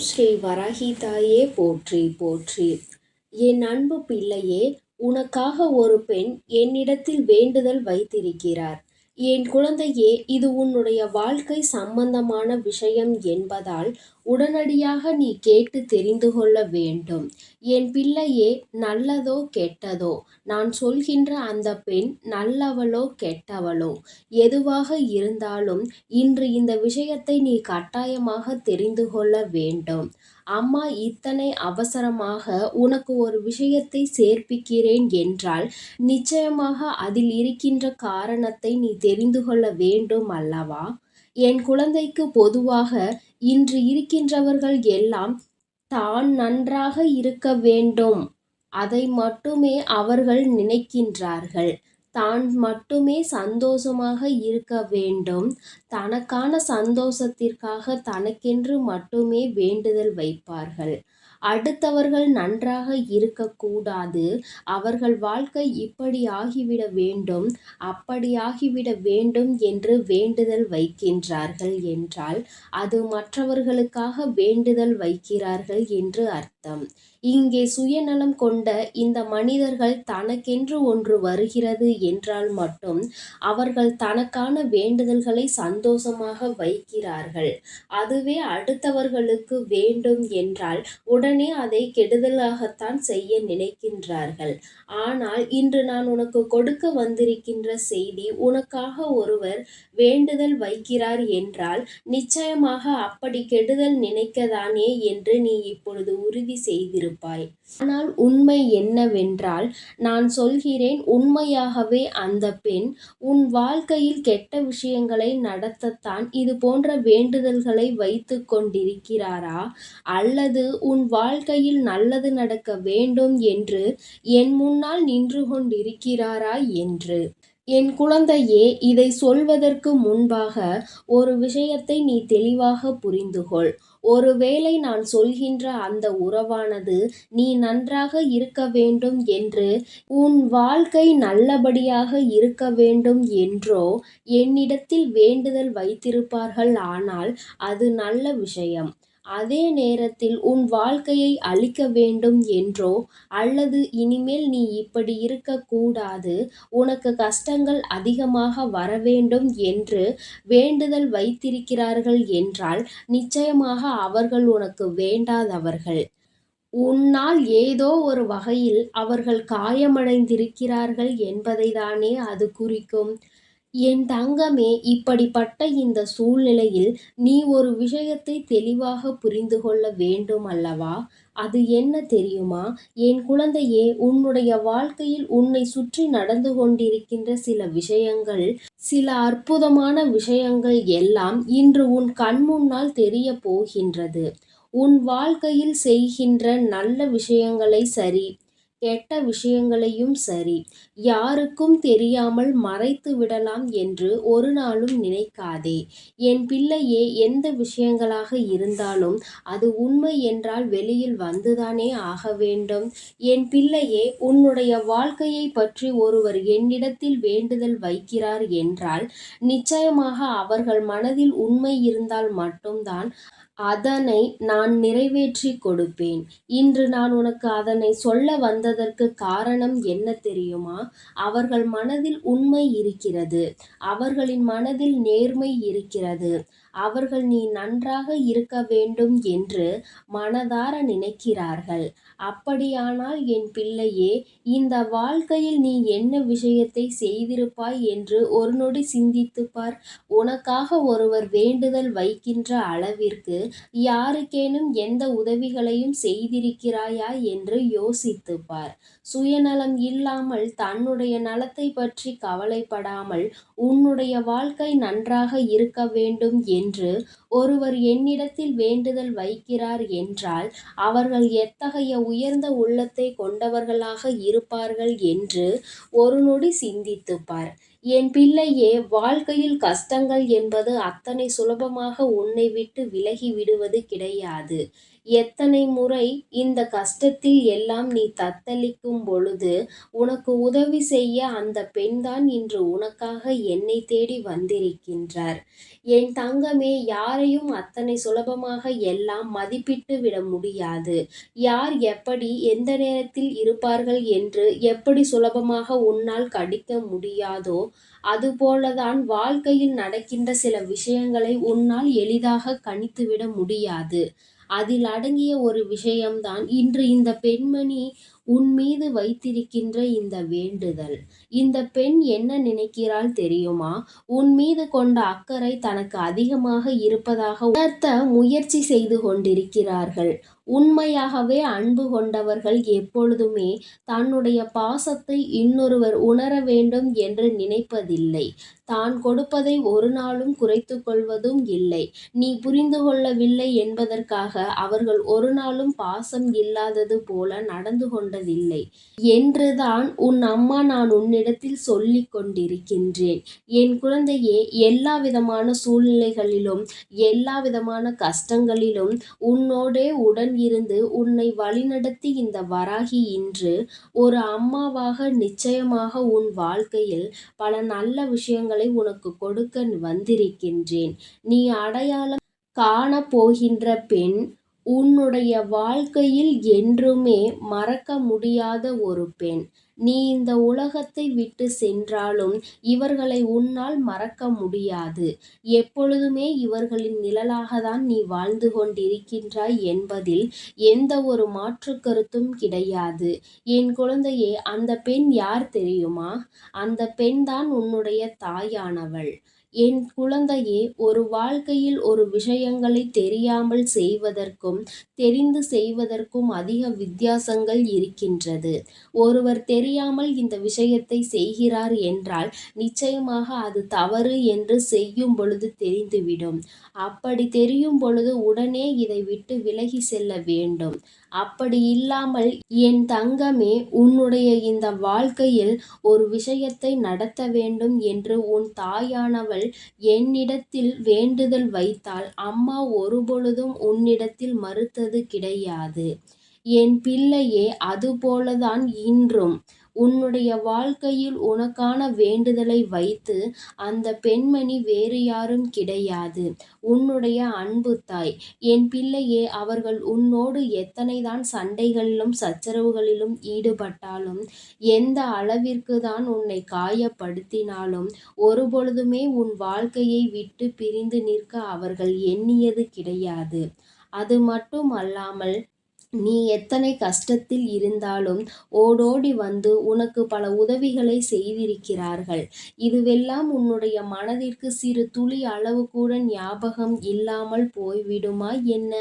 ஸ்ரீ வராகி தாயே போற்றி போற்றி. என் அன்பு பிள்ளையே உனக்காக ஒரு பெண் என்னிடத்தில் வேண்டுதல் வைத்திருக்கிறார். என் குழந்தையே இது உன்னுடைய வாழ்க்கை சம்பந்தமான விஷயம் என்பதால் உடனடியாக நீ கேட்டு தெரிந்து கொள்ள வேண்டும். என் பிள்ளையே நல்லதோ கெட்டதோ? நான் சொல்கின்ற அந்த பெண் நல்லவளோ கெட்டவளோ? எதுவாக இருந்தாலும் இன்று இந்த விஷயத்தை நீ கட்டாயமாக தெரிந்து கொள்ள வேண்டும். அம்மா இத்தனை அவசரமாக உனக்கு ஒரு விஷயத்தை சேர்ப்பிக்கிறேன் என்றால் நிச்சயமாக அதில் இருக்கின்ற காரணத்தை நீ தெரிந்து கொள்ள வேண்டும் அல்லவா? என் குழந்தைக்கு பொதுவாக இன்று இருக்கின்றவர்கள் எல்லாம் தான் நன்றாக இருக்க வேண்டும். அதை மட்டுமே அவர்கள் நினைக்கின்றார்கள். தான் மட்டுமே சந்தோஷமாக இருக்க வேண்டும். தனக்கான சந்தோஷத்திற்காக தனக்கென்று மட்டுமே வேண்டுதல் வைப்பார்கள். அடுத்தவர்கள் நன்றாக இருக்கக்கூடாது. அவர்கள் வாழ்க்கை இப்படி ஆகிவிட வேண்டும். அப்படியாகிவிட வேண்டும் என்று வேண்டுதல் வைக்கின்றார்கள் என்றால் அது மற்றவர்களுக்காக வேண்டுதல் வைக்கிறார்கள் என்று அர்த்தம். அர்த்தம். இங்கே சுயநலம் கொண்ட இந்த மனிதர்கள் தனக்கென்று ஒன்று வருகிறது என்றால் மட்டும் அவர்கள் தனக்கான வேண்டுதல்களை சந்தோஷமாக வைக்கிறார்கள். அதுவே அடுத்தவர்களுக்கு வேண்டும் என்றால் உடனே அதை கெடுதலாகத்தான் செய்ய நினைக்கின்றார்கள். ஆனால் இன்று நான் உனக்கு கொடுக்க வந்திருக்கின்ற செய்தி உனக்காக ஒருவர் வேண்டுதல் வைக்கிறார் என்றால் நிச்சயமாக அப்படி கெடுதல் நினைக்கதானே என்று நீ இப்பொழுது உறுதி செய்திரு செய்திருப்பாய். ஆனால் உண்மை என்னவென்றால் நான் சொல்கிறேன் உண்மையாகவே அந்த பெண் உன் வாழ்க்கையில் கெட்ட விஷயங்களை நடத்தத்தான் இது போன்ற வேண்டுதல்களை வைத்து கொண்டிருக்கிறாரா? அல்லது உன் வாழ்க்கையில் நல்லது நடக்க வேண்டும் என்று என் முன்னால் நின்று கொண்டிருக்கிறாரா என்று? என் குழந்தையே இதை சொல்வதற்கு முன்பாக ஒரு விஷயத்தை நீ தெளிவாக புரிந்துகொள். ஒருவேளை நான் சொல்கின்ற அந்த உறவானது நீ நன்றாக இருக்க வேண்டும் என்று உன் வாழ்க்கை நல்லபடியாக இருக்க வேண்டும் என்றோ என்னிடத்தில் வேண்டுதல் வைத்திருப்பார்கள் ஆனால் அது நல்ல விஷயம். அதே நேரத்தில் உன் வாழ்க்கையை அழிக்க வேண்டும் என்றோ அல்லது இனிமேல் நீ இப்படி இருக்கக்கூடாது உனக்கு கஷ்டங்கள் அதிகமாக வரவேண்டும் என்று வேண்டுதல் வைத்திருக்கிறார்கள் என்றால் நிச்சயமாக அவர்கள் உனக்கு வேண்டாதவர்கள். உன்னால் ஏதோ ஒரு வகையில் அவர்கள் காயமடைந்திருக்கிறார்கள் என்பதை தானே அது குறிக்கும். என் தங்கமே இப்படிப்பட்ட இந்த சூழ்நிலையில் நீ ஒரு விஷயத்தை தெளிவாக புரிந்து கொள்ள வேண்டும் அல்லவா? அது என்ன தெரியுமா? என் குழந்தையே உன்னுடைய வாழ்க்கையில் உன்னை சுற்றி நடந்து கொண்டிருக்கின்ற சில விஷயங்கள் சில அற்புதமான விஷயங்கள் எல்லாம் இன்று உன் கண் முன்னால் தெரிய போகின்றது. உன் வாழ்க்கையில் செய்கின்ற நல்ல விஷயங்களை சரி கெட்ட விஷயங்களையும் சரி. யாருக்கும் தெரியாமல் மறைத்து விடலாம் என்று ஒரு நாளும் நினைக்காதே. என் பிள்ளையே எந்த விஷயங்களாக இருந்தாலும் அது உண்மை என்றால் வெளியில் வந்துதானே ஆக வேண்டும். என் பிள்ளையே உன்னுடைய வாழ்க்கையை பற்றி ஒருவர் என்னிடத்தில் வேண்டுதல் வைக்கிறார் என்றால் நிச்சயமாக அவர்கள் மனதில் உண்மை இருந்தால் மட்டும்தான் அதனை நான் நிறைவேற்றி கொடுப்பேன். இன்று நான் உனக்கு அதனை சொல்ல வந்ததற்கு காரணம் என்ன தெரியுமா? அவர்கள் மனதில் உண்மை இருக்கிறது. அவர்களின் மனதில் நேர்மை இருக்கிறது. அவர்கள் நீ நன்றாக இருக்க வேண்டும் என்று மனதார நினைக்கிறார்கள். அப்படியானால் என் பிள்ளையே இந்த வாழ்க்கையில் நீ என்ன விஷயத்தை செய்திருப்பாய் என்று ஒரு நொடி சிந்தித்து பார். உனக்காக ஒருவர் வேண்டுதல் வைக்கின்ற அளவிற்கு யாருக்கேனும் எந்த உதவிகளையும் செய்திருக்கிறாயா என்று யோசித்து பார். சுயநலம் இல்லாமல் தன்னுடைய நலத்தை பற்றி கவலைப்படாமல் உன்னுடைய வாழ்க்கை நன்றாக இருக்க வேண்டும் என்று ஒருவர் என்னிடத்தில் வேண்டுதல் வைக்கிறார் என்றால் அவர்கள் எத்தகைய உயர்ந்த உள்ளத்தை கொண்டவர்களாக இருப்பார்கள் என்று ஒரு நொடி சிந்தித்துப்பார். என் பிள்ளையே வாழ்க்கையில் கஷ்டங்கள் என்பது அத்தனை சுலபமாக உன்னை விட்டு விலகி விடுவது கிடையாது. எத்தனை முறை இந்த கஷ்டத்தில் எல்லாம் நீ தத்தளிக்கும் பொழுது உனக்கு உதவி செய்ய அந்த பெண்தான் இன்று உனக்காக என்னை தேடி வந்திருக்கின்றார். என் தங்கமே யாரையும் அத்தனை சுலபமாக எல்லாம் மதிப்பிட்டு விட முடியாது. யார் எப்படி எந்த நேரத்தில் இருப்பார்கள் என்று எப்படி சுலபமாக உன்னால் கடிக்க முடியாதோ அதுபோலதான் வாழ்க்கையில் நடக்கின்ற சில விஷயங்களை உன்னால் எளிதாக கணித்துவிட முடியாது. அதில் அடங்கிய ஒரு விஷயம்தான் இன்று இந்த பெண்மணி உன் மீது வைத்திருக்கின்ற இந்த வேண்டுதல். இந்த பெண் என்ன நினைக்கிறாள் தெரியுமா? உன் மீது கொண்ட அக்கறை தனக்கு அதிகமாக இருப்பதாக உணர்த்த முயற்சி செய்து கொண்டிருக்கிறார்கள். உண்மையாகவே அன்பு கொண்டவர்கள் எப்பொழுதுமே தன்னுடைய பாசத்தை இன்னொருவர் உணர வேண்டும் என்று நினைப்பதில்லை. தான் கொடுப்பதை ஒரு நாளும் குறைத்து கொள்வதும் இல்லை. நீ புரிந்து கொள்ளவில்லை என்பதற்காக அவர்கள் ஒரு நாளும் பாசம் இல்லாதது போல நடந்து கொண்டதில்லை. என்றுதான் உன் அம்மா நான் உன்னிடத்தில் சொல்லிக் கொண்டிருக்கின்றேன். என் குழந்தையே எல்லா விதமான சூழ்நிலைகளிலும் எல்லா விதமான கஷ்டங்களிலும் உன்னோடே உடன் இருந்து உன்னை வழிநடத்தி இந்த வராகி இன்று ஒரு அம்மாவாக நிச்சயமாக உன் வாழ்க்கையில் பல நல்ல விஷயங்களை உனக்கு கொடுக்க வந்திருக்கின்றேன். நீ அடையாளம் காணப் போகின்ற பெண் உன்னுடைய வாழ்க்கையில் என்றுமே மறக்க முடியாத ஒரு பெண். நீ இந்த உலகத்தை விட்டு சென்றாலும் இவர்களை உன்னால் மறக்க முடியாது. எப்பொழுதுமே இவர்களின் நிழலாகத்தான் நீ வாழ்ந்து கொண்டிருக்கின்றாய் என்பதில் எந்த ஒரு மாற்று கருத்தும் கிடையாது. என் குழந்தையே அந்த பெண் யார் தெரியுமா? அந்த பெண்தான் உன்னுடைய தாயானவள். என் குழந்தையே ஒரு வாழ்க்கையில் ஒரு விஷயங்களை தெரியாமல் செய்வதற்கும் தெரிந்து செய்வதற்கும் அதிக வித்தியாசங்கள் இருக்கின்றது. ஒருவர் தெரியாமல் இந்த விஷயத்தை செய்கிறார் என்றால் நிச்சயமாக அது தவறு என்று செய்யும் பொழுது தெரிந்துவிடும். அப்படி தெரியும் பொழுது உடனே இதை விட்டு விலகி செல்ல வேண்டும். அப்படி இல்லாமல் என் தங்கமே உன்னுடைய இந்த வாழ்க்கையில் ஒரு விஷயத்தை நடத்த வேண்டும் என்று உன் தாயானவள் என்னிடத்தில் வேண்டுதல் வைத்தால் அம்மா ஒருபொழுதும் உன்னிடத்தில் மறுத்தது கிடையாது. என் பிள்ளையே அதுபோலதான் இன்றும். உன்னுடைய வாழ்க்கையில் உனக்கான வேண்டுதலை வைத்து அந்த பெண்மணி வேறு யாரும் கிடையாது. உன்னுடைய அன்பு தாய் என் பிள்ளையே அவர்கள் உன்னோடு எத்தனைதான் சண்டைகளிலும் சச்சரவுகளிலும் ஈடுபட்டாலும் எந்த அளவிற்கு தான் உன்னை காயப்படுத்தினாலும் ஒருபொழுதுமே உன் வாழ்க்கையை விட்டு பிரிந்து நிற்க அவர்கள் எண்ணியது கிடையாது. அது மட்டும் அல்லாமல் நீ எத்தனை கஷ்டத்தில் இருந்தாலும் ஓடோடி வந்து உனக்கு பல உதவிகளை செய்திருக்கிறார்கள். இதுவெல்லாம் உன்னுடைய மனதிற்கு சிறு துளி அளவு கூட ஞாபகம் இல்லாமல் போய்விடுமா என்ன?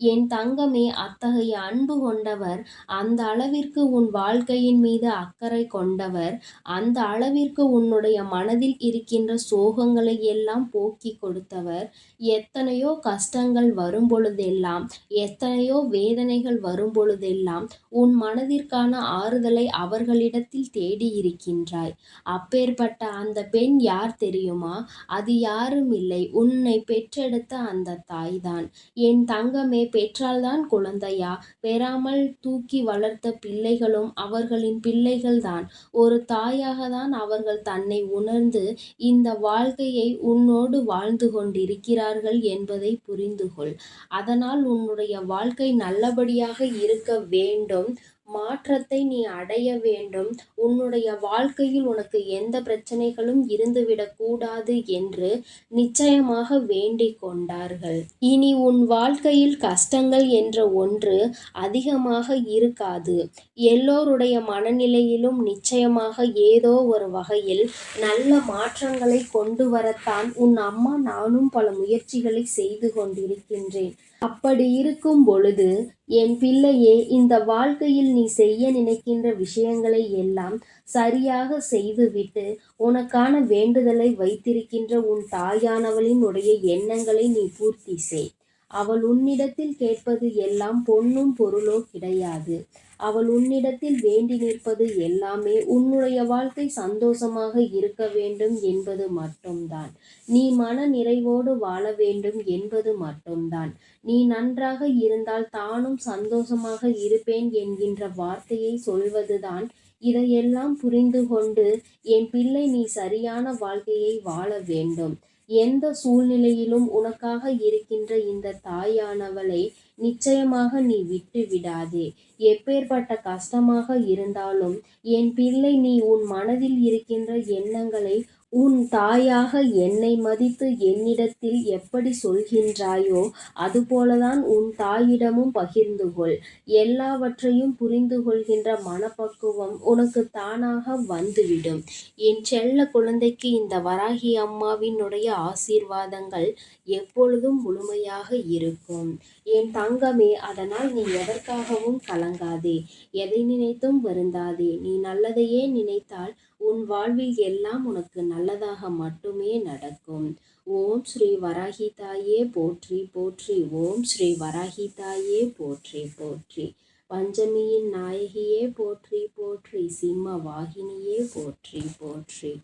என் தங்கமே அத்தகைய அன்பு கொண்டவர் அந்த அளவிற்கு உன் வாழ்க்கையின் மீது அக்கறை கொண்டவர் அந்த அளவிற்கு உன்னுடைய மனதில் இருக்கின்ற சோகங்களை எல்லாம் போக்கி கொடுத்தவர். எத்தனையோ கஷ்டங்கள் வரும் பொழுதெல்லாம் எத்தனையோ வேதனைகள் வரும் வரும்பொழுதெல்லாம் உன் மனதிற்கான ஆறுதலை அவர்களிடத்தில் தேடி இருக்கின்றாய் அப்பேற்பட்ட அந்த பெண் யார் தெரியுமா? அது யாரும் இல்லை. உன்னை பெற்றெடுத்த அந்த தாய்தான். என் தங்கமே பெற்றால்தான் குழந்தையா? பெறாமல் தூக்கி வளர்த்த பிள்ளைகளும் அவர்களின் பிள்ளைகள்தான். ஒரு தாயாக தான் அவர்கள் தன்னை உணர்ந்து இந்த வாழ்க்கையை உன்னோடு வாழ்ந்து கொண்டிருக்கிறார்கள் என்பதை புரிந்து கொள் அதனால் உன்னுடைய வாழ்க்கை நல்லபடியாக இருக்க வேண்டும். மாற்றத்தை நீ அடைய வேண்டும். உன்னுடைய வாழ்க்கையில் உனக்கு எந்த பிரச்சனைகளும் இருந்துவிடக்கூடாது என்று நிச்சயமாக வேண்டிக் கொண்டார்கள். இனி உன் வாழ்க்கையில் கஷ்டங்கள் என்ற ஒன்று அதிகமாக இருக்காது. எல்லோருடைய மனநிலையிலும் நிச்சயமாக ஏதோ ஒரு வகையில் நல்ல மாற்றங்களை கொண்டு வரத்தான் உன் அம்மா நானும் பல முயற்சிகளை செய்து கொண்டிருக்கின்றேன். அப்படி இருக்கும் பொழுது என் பிள்ளையே இந்த வாழ்க்கையில் நீ செய்ய நினைக்கின்ற விஷயங்களை எல்லாம் சரியாக செய்துவிட்டு உனக்கான வேண்டுதலை வைத்திருக்கின்ற உன் தாயானவளின் உடைய எண்ணங்களை நீ பூர்த்தி செய். அவள் உன்னிடத்தில் கேட்பது எல்லாம் பொன்னும் பொருளோ கிடையாது. அவள் உன்னிடத்தில் வேண்டி நிற்பது எல்லாமே உன்னுடைய வாழ்க்கை சந்தோஷமாக இருக்க வேண்டும் என்பது மட்டும்தான். நீ மன நிறைவோடு வாழ வேண்டும் என்பது மட்டும்தான். நீ நன்றாக இருந்தால் தானும் சந்தோஷமாக இருப்பேன் என்கின்ற வார்த்தையை சொல்வதுதான். இதையெல்லாம் புரிந்து கொண்டு என் பிள்ளை நீ சரியான வாழ்க்கையை வாழ வேண்டும். எந்த சூழ்நிலையிலும் உனக்காக இருக்கின்ற இந்த தாயானவளை நிச்சயமாக நீ விட்டு விடாதே. எப்பேற்பட்ட கஷ்டமாக இருந்தாலும் என் பிள்ளை நீ உன் மனதில் இருக்கின்ற எண்ணங்களை உன் தாயாக என்னை மதித்து என்னிடத்தில் எப்படி சொல்கின்றாயோ அதுபோலதான் உன் தாயிடமும் பகிர்ந்து கொள். எல்லாவற்றையும் புரிந்து கொள்கின்ற மனப்பக்குவம் உனக்கு தானாக வந்துவிடும். என் செல்ல குழந்தைக்கு இந்த வராகி அம்மாவினுடைய ஆசீர்வாதங்கள் எப்பொழுதும் முழுமையாக இருக்கும். என் தங்கமே அதனால் நீ எதற்காகவும் கலங்காதே. எதை நினைத்தும் வருந்தாதே. நீ நல்லதையே நினைத்தால் உன் வாழ்வில் எல்லாம் உனக்கு நல்லதாக மட்டுமே நடக்கும். ஓம் ஸ்ரீ வராகி தாயே போற்றி போற்றி. ஓம் ஸ்ரீ வராகி தாயே போற்றி போற்றி. பஞ்சமியின் நாயகியே போற்றி போற்றி. சிம்ம வாகினியே போற்றி போற்றி.